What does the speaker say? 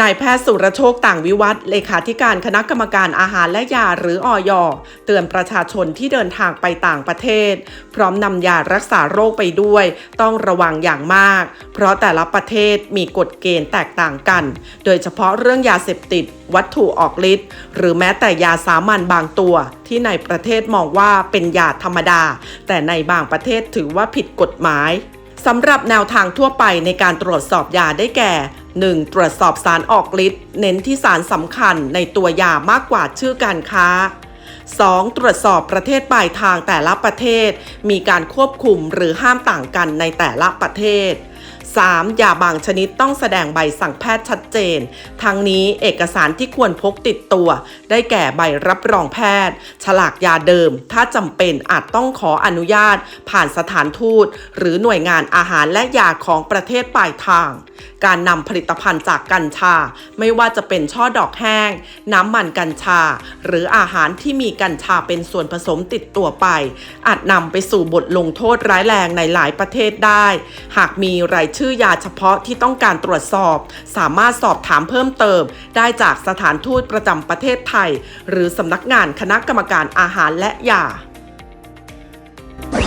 นายแพทย์สุรโชคต่างวิวัฒน์เลขาธิการคณะกรรมการอาหารและยาหรืออยเตือนประชาชนที่เดินทางไปต่างประเทศ พร้อมนำยารักษาโรคไปด้วย ต้องระวังอย่างมาก เพราะแต่ละประเทศมีกฎเกณฑ์แตกต่างกัน โดยเฉพาะเรื่องยาเสพติด วัตถุออกฤทธิ์หรือแม้แต่ยาสามัญบางตัว ที่ในประเทศมองว่าเป็นยาธรรมดา แต่ในบางประเทศถือว่าผิดกฎหมายสำหรับแนวทางทั่วไปในการตรวจสอบยาได้แก่ 1. ตรวจสอบสารออกฤทธิ์เน้นที่สารสำคัญในตัวยามากกว่าชื่อการค้า 2. ตรวจสอบประเทศปลายทางแต่ละประเทศ มีการควบคุมหรือห้ามต่างกันในแต่ละประเทศ 3. ยาบางชนิดต้องแสดงใบสั่งแพทย์ชัดเจน ทั้งนี้เอกสารที่ควรพกติดตัว ได้แก่ใบรับรองแพทย์ ฉลากยาเดิม ถ้าจำเป็นอาจต้องขออนุญาต ผ่านสถานทูต หรือหน่วยงานอาหารและยาของประเทศปลายทาง การนำผลิตภัณฑ์จากกัญชา ไม่ว่าจะเป็นช่อดอกแห้ง น้ำมันกัญชา หรืออาหารที่มีกัญชาเป็นส่วนผสมติดตัวไป อาจนำไปสู่บทลงโทษร้ายแรงในหลายประเทศได้ หากมีรายชื่อยาเฉพาะที่ต้องการตรวจสอบ สามารถสอบถามเพิ่มเติม ได้จากสถานทูตประจำประเทศไทย หรือสำนักงานคณะกรรมการอาหารและยา